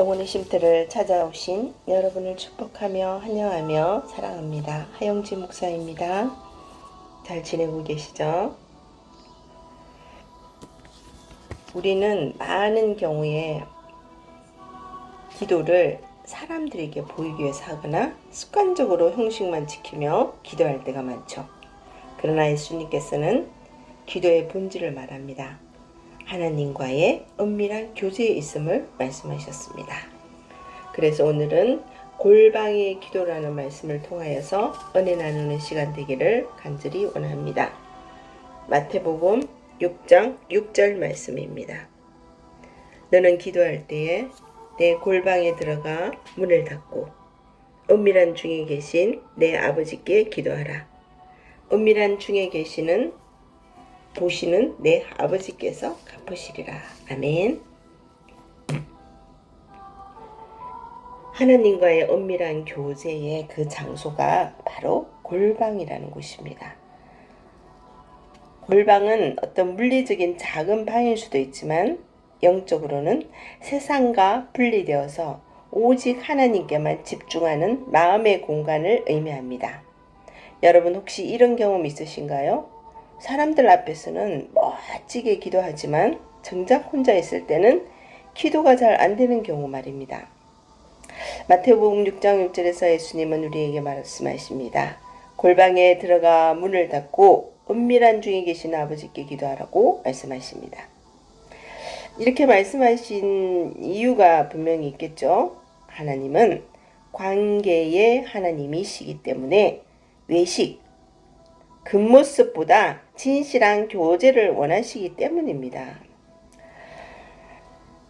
영혼의 쉼터를 찾아오신 여러분을 축복하며 환영하며 사랑합니다. 하영지 목사입니다. 잘 지내고 계시죠? 우리는 많은 경우에 기도를 사람들에게 보이기 위해서 하거나 습관적으로 형식만 지키며 기도할 때가 많죠. 그러나 예수님께서는 기도의 본질을 말합니다. 하나님과의 은밀한 교제에 있음을 말씀하셨습니다. 그래서 오늘은 골방의 기도라는 말씀을 통하여서 은혜 나누는 시간 되기를 간절히 원합니다. 마태복음 6장 6절 말씀입니다. 너는 기도할 때에 내 골방에 들어가 문을 닫고 은밀한 중에 계신 내 아버지께 기도하라. 은밀한 중에 계시는 보시는 내 아버지께서 갚으시리라. 아멘. 하나님과의 은밀한 교제의 그 장소가 바로 골방이라는 곳입니다. 골방은 어떤 물리적인 작은 방일 수도 있지만 영적으로는 세상과 분리되어서 오직 하나님께만 집중하는 마음의 공간을 의미합니다. 여러분 혹시 이런 경험 있으신가요? 사람들 앞에서는 멋지게 기도하지만 정작 혼자 있을 때는 기도가 잘 안 되는 경우 말입니다. 마태복음 6장 6절에서 예수님은 우리에게 말씀하십니다. 골방에 들어가 문을 닫고 은밀한 중에 계신 아버지께 기도하라고 말씀하십니다. 이렇게 말씀하신 이유가 분명히 있겠죠. 하나님은 관계의 하나님이시기 때문에 외식, 겉모습보다 진실한 교제를 원하시기 때문입니다.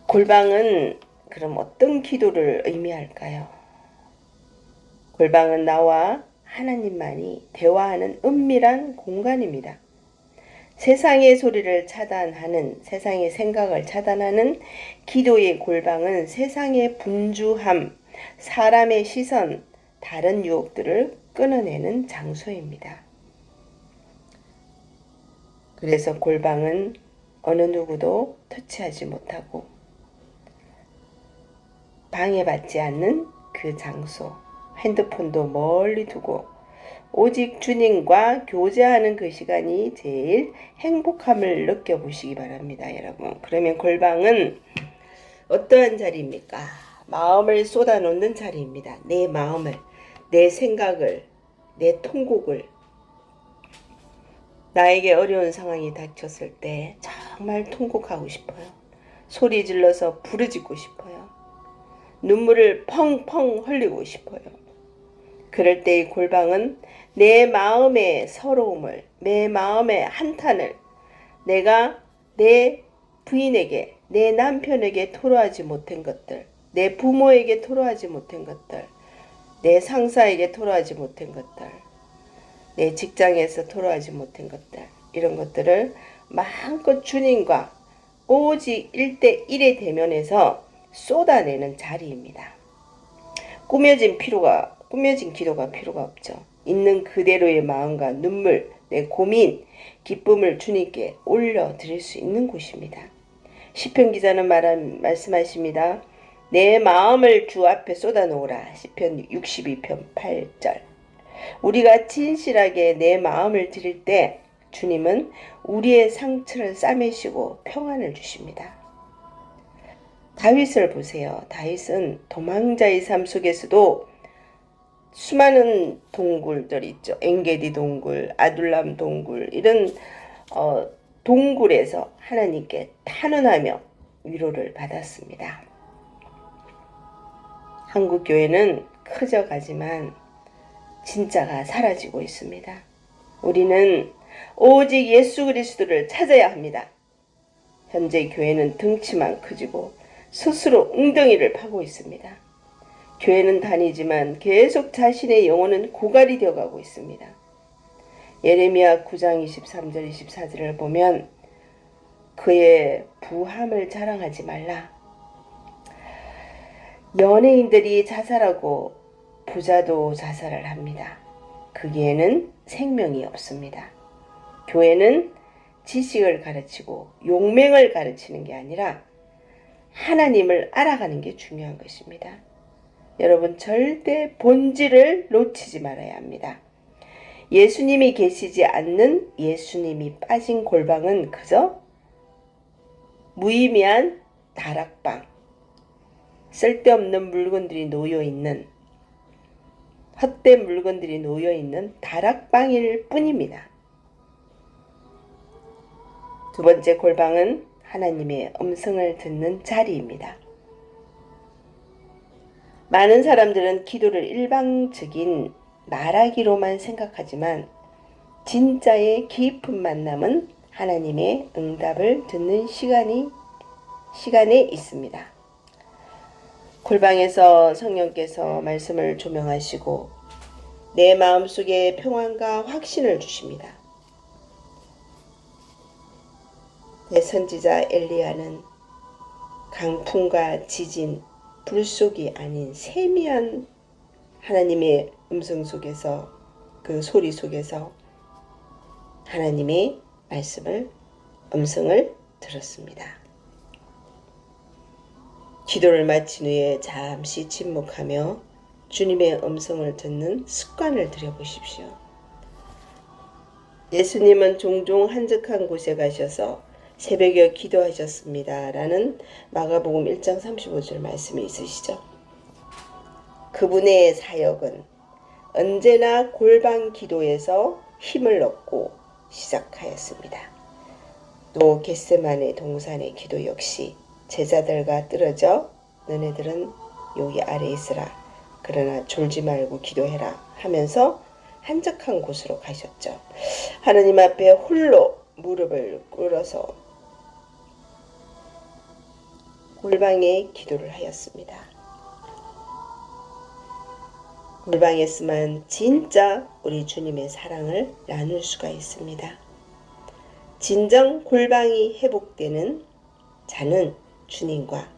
골방은 그럼 어떤 기도를 의미할까요? 골방은 나와 하나님만이 대화하는 은밀한 공간입니다. 세상의 소리를 차단하는 세상의 생각을 차단하는 기도의 골방은 세상의 분주함, 사람의 시선, 다른 유혹들을 끊어내는 장소입니다. 그래서 골방은 어느 누구도 터치하지 못하고 방해받지 않는 그 장소, 핸드폰도 멀리 두고 오직 주님과 교제하는 그 시간이 제일 행복함을 느껴보시기 바랍니다, 여러분. 그러면 골방은 어떠한 자리입니까? 마음을 쏟아놓는 자리입니다. 내 마음을, 내 생각을, 내 통곡을, 나에게 어려운 상황이 닥쳤을 때 정말 통곡하고 싶어요. 소리 질러서 부르짖고 싶어요. 눈물을 펑펑 흘리고 싶어요. 그럴 때이 골방은 내 마음의 서러움을, 내 마음의 한탄을 내가 내 부인에게, 내 남편에게 토로하지 못한 것들, 내 부모에게 토로하지 못한 것들, 내 상사에게 토로하지 못한 것들, 내 직장에서 토로하지 못한 것들, 이런 것들을 마음껏 주님과 오직 1대1의 대면에서 쏟아내는 자리입니다. 꾸며진 필요가, 꾸며진 기도가 필요가 없죠. 있는 그대로의 마음과 눈물, 내 고민, 기쁨을 주님께 올려 드릴 수 있는 곳입니다. 시편 기자는 말한, 말씀하십니다. 내 마음을 주 앞에 쏟아 놓으라. 시편 62편 8절. 우리가 진실하게 내 마음을 드릴 때 주님은 우리의 상처를 싸매시고 평안을 주십니다. 다윗을 보세요. 다윗은 도망자의 삶 속에서도 수많은 동굴들 있죠. 엥게디 동굴, 아둘람 동굴 이런 어, 동굴에서 하나님께 탄원하며 위로를 받았습니다. 한국 교회는 커져가지만 진짜가 사라지고 있습니다. 우리는 오직 예수 그리스도를 찾아야 합니다. 현재 교회는 등치만 커지고 스스로 웅덩이를 파고 있습니다. 교회는 다니지만 계속 자신의 영혼은 고갈이 되어가고 있습니다. 예레미야 9장 23절 24절을 보면 그의 부함을 자랑하지 말라. 연예인들이 자살하고 부자도 자살을 합니다. 거기에는 생명이 없습니다. 교회는 지식을 가르치고 용맹을 가르치는 게 아니라 하나님을 알아가는 게 중요한 것입니다. 여러분 절대 본질을 놓치지 말아야 합니다. 예수님이 계시지 않는 예수님이 빠진 골방은 그저 무의미한 다락방, 쓸데없는 물건들이 놓여 있는 헛된 물건들이 놓여 있는 다락방일 뿐입니다. 두 번째 골방은 하나님의 음성을 듣는 자리입니다. 많은 사람들은 기도를 일방적인 말하기로만 생각하지만 진짜의 깊은 만남은 하나님의 응답을 듣는 시간이 시간에 있습니다. 골방에서 성령께서 말씀을 조명하시고 내 마음속에 평안과 확신을 주십니다. 내 선지자 엘리야는 강풍과 지진, 불속이 아닌 세미한 하나님의 음성 속에서 그 소리 속에서 하나님의 말씀을 음성을 들었습니다. 기도를 마친 후에 잠시 침묵하며 주님의 음성을 듣는 습관을 들여보십시오. 예수님은 종종 한적한 곳에 가셔서 새벽에 기도하셨습니다. 라는 마가복음 1장 35절 말씀이 있으시죠. 그분의 사역은 언제나 골방 기도에서 힘을 얻고 시작하였습니다. 또 겟세만의 동산의 기도 역시 제자들과 떨어져 너네들은 여기 아래 있으라 그러나 졸지 말고 기도해라 하면서 한적한 곳으로 가셨죠. 하나님 앞에 홀로 무릎을 꿇어서 골방에 기도를 하였습니다. 골방에서만 진짜 우리 주님의 사랑을 나눌 수가 있습니다. 진정 골방이 회복되는 자는 주님과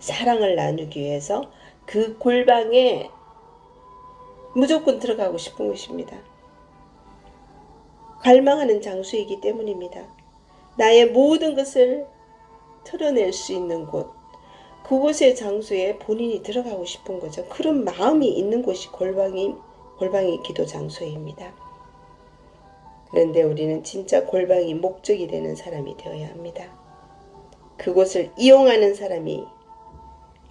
사랑을 나누기 위해서 그 골방에 무조건 들어가고 싶은 것입니다. 갈망하는 장소이기 때문입니다. 나의 모든 것을 털어낼 수 있는 곳, 그곳의 장소에 본인이 들어가고 싶은 거죠. 그런 마음이 있는 곳이 골방이 골방의 기도 장소입니다. 그런데 우리는 진짜 골방이 목적이 되는 사람이 되어야 합니다. 그곳을 이용하는 사람이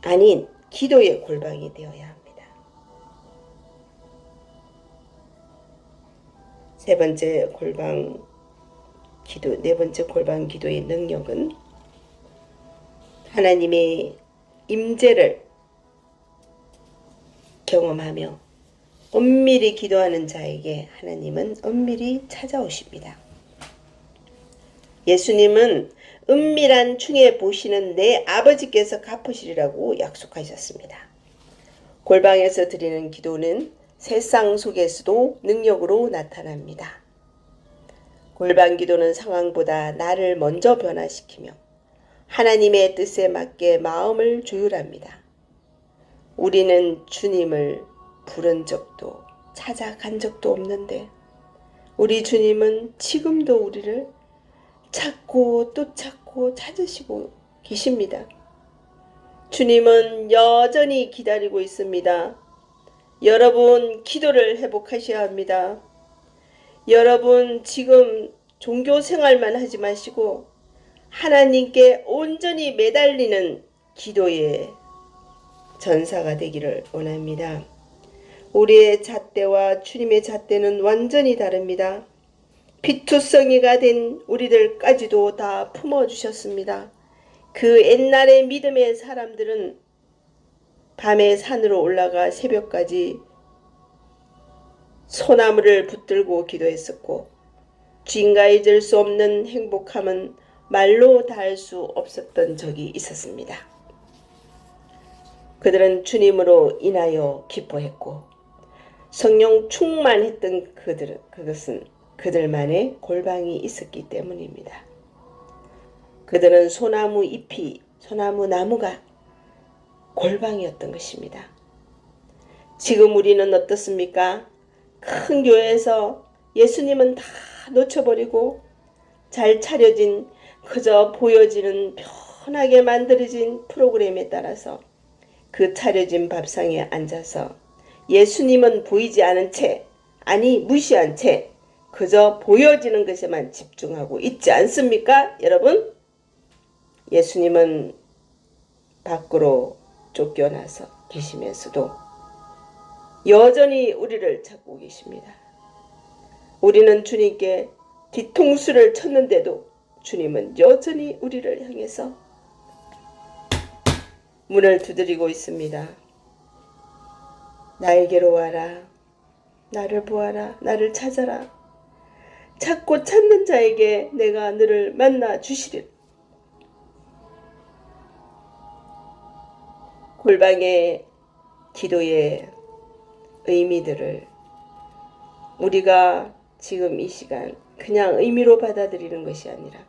아닌 기도의 골방이 되어야 합니다. 세 번째 골방 기도, 네 번째 골방 기도의 능력은 하나님의 임재를 경험하며 엄밀히 기도하는 자에게 하나님은 엄밀히 찾아오십니다. 예수님은 은밀한 중에 보시는 내 아버지께서 갚으시리라고 약속하셨습니다. 골방에서 드리는 기도는 세상 속에서도 능력으로 나타납니다. 골방 기도는 상황보다 나를 먼저 변화시키며 하나님의 뜻에 맞게 마음을 조율합니다. 우리는 주님을 부른 적도 찾아간 적도 없는데 우리 주님은 지금도 우리를 찾고 또 찾고 찾으시고 계십니다. 주님은 여전히 기다리고 있습니다. 여러분 기도를 회복하셔야 합니다. 여러분 지금 종교 생활만 하지 마시고 하나님께 온전히 매달리는 기도의 전사가 되기를 원합니다. 우리의 잣대와 주님의 잣대는 완전히 다릅니다. 피투성이가 된 우리들까지도 다 품어주셨습니다. 그 옛날의 믿음의 사람들은 밤에 산으로 올라가 새벽까지 소나무를 붙들고 기도했었고 주인가 잊을 수 없는 행복함은 말로 다할수 없었던 적이 있었습니다. 그들은 주님으로 인하여 기뻐했고 성령 충만했던 그들은 그것은 그들만의 골방이 있었기 때문입니다. 그들은 소나무 잎이 소나무 나무가 골방이었던 것입니다. 지금 우리는 어떻습니까? 큰 교회에서 예수님은 다 놓쳐버리고 잘 차려진 그저 보여지는 편하게 만들어진 프로그램에 따라서 그 차려진 밥상에 앉아서 예수님은 보이지 않은 채, 아니 무시한 채, 그저 보여지는 것에만 집중하고 있지 않습니까? 여러분? 예수님은 밖으로 쫓겨나서 계시면서도 여전히 우리를 찾고 계십니다. 우리는 주님께 뒤통수를 쳤는데도 주님은 여전히 우리를 향해서 문을 두드리고 있습니다. 나에게로 와라. 나를 보아라. 나를 찾아라. 찾고 찾는 자에게 내가 너를 만나 주시리라. 골방의 기도의 의미들을 우리가 지금 이 시간 그냥 의미로 받아들이는 것이 아니라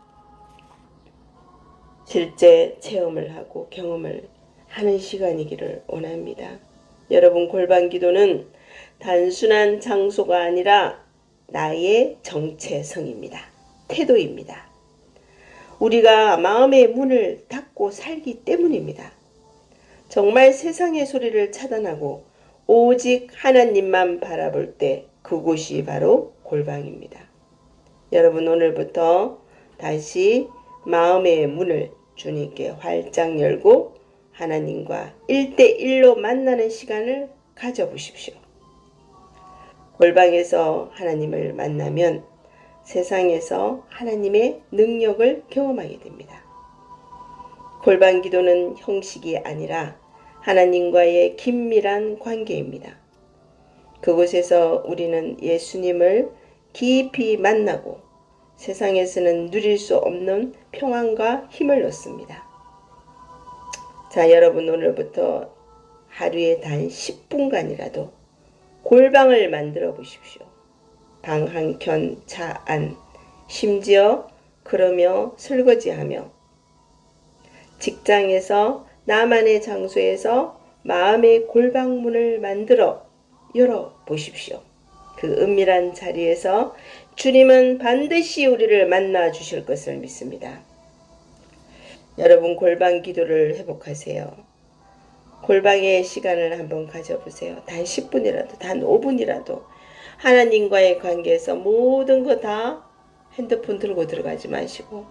실제 체험을 하고 경험을 하는 시간이기를 원합니다. 여러분 골방 기도는 단순한 장소가 아니라 나의 정체성입니다. 태도입니다. 우리가 마음의 문을 닫고 살기 때문입니다. 정말 세상의 소리를 차단하고 오직 하나님만 바라볼 때 그곳이 바로 골방입니다. 여러분 오늘부터 다시 마음의 문을 주님께 활짝 열고 하나님과 1대1로 만나는 시간을 가져보십시오. 골방에서 하나님을 만나면 세상에서 하나님의 능력을 경험하게 됩니다. 골방 기도는 형식이 아니라 하나님과의 긴밀한 관계입니다. 그곳에서 우리는 예수님을 깊이 만나고 세상에서는 누릴 수 없는 평안과 힘을 얻습니다. 자, 여러분 오늘부터 하루에 단 10분간이라도 골방을 만들어 보십시오. 방 한 켠 차 안, 심지어 그러며 설거지하며 직장에서 나만의 장소에서 마음의 골방문을 만들어 열어 보십시오. 그 은밀한 자리에서 주님은 반드시 우리를 만나 주실 것을 믿습니다. 여러분 골방 기도를 회복하세요. 골방의 시간을 한번 가져보세요. 단 10분이라도, 단 5분이라도 하나님과의 관계에서 모든 거 다 핸드폰 들고 들어가지 마시고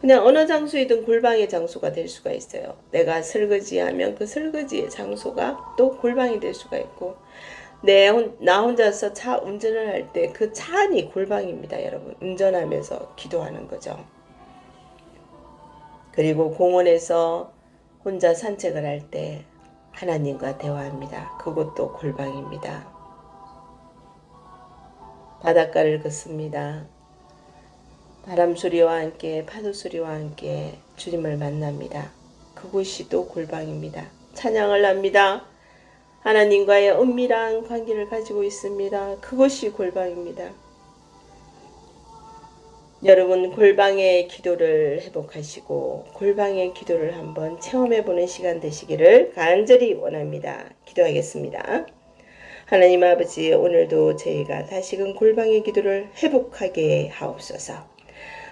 그냥 어느 장소이든 골방의 장소가 될 수가 있어요. 내가 설거지하면 그 설거지의 장소가 또 골방이 될 수가 있고 내, 혼- 나 혼자서 차 운전을 할 때 그 차 안이 골방입니다, 여러분. 운전하면서 기도하는 거죠. 그리고 공원에서 혼자 산책을 할 때 하나님과 대화합니다. 그것도 골방입니다. 바닷가를 걷습니다. 바람 소리와 함께 파도 소리와 함께 주님을 만납니다. 그곳이 또 골방입니다. 찬양을 합니다. 하나님과의 은밀한 관계를 가지고 있습니다. 그것이 골방입니다. 여러분 골방의 기도를 회복하시고 골방의 기도를 한번 체험해 보는 시간 되시기를 간절히 원합니다. 기도하겠습니다. 하나님 아버지 오늘도 저희가 다시금 골방의 기도를 회복하게 하옵소서.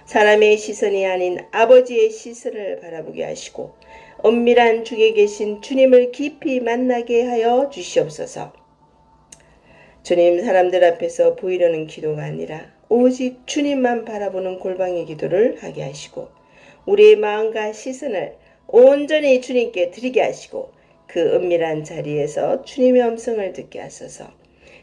사람의 시선이 아닌 아버지의 시선을 바라보게 하시고 은밀한 중에 계신 주님을 깊이 만나게 하여 주시옵소서. 주님 사람들 앞에서 보이려는 기도가 아니라 오직 주님만 바라보는 골방의 기도를 하게 하시고 우리의 마음과 시선을 온전히 주님께 드리게 하시고 그 은밀한 자리에서 주님의 음성을 듣게 하소서.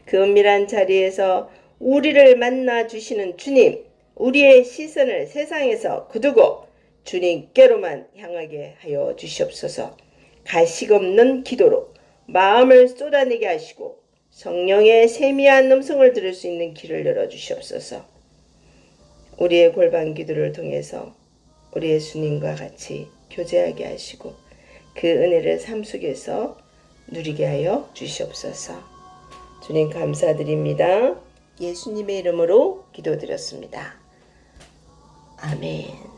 그 은밀한 자리에서 우리를 만나 주시는 주님, 우리의 시선을 세상에서 거두고 주님께로만 향하게 하여 주시옵소서. 가식 없는 기도로 마음을 쏟아내게 하시고 성령의 세미한 음성을 들을 수 있는 길을 열어 주시옵소서. 우리의 골방 기도를 통해서 우리 예수님과 같이 교제하게 하시고 그 은혜를 삶 속에서 누리게 하여 주시옵소서. 주님 감사드립니다. 예수님의 이름으로 기도드렸습니다. 아멘.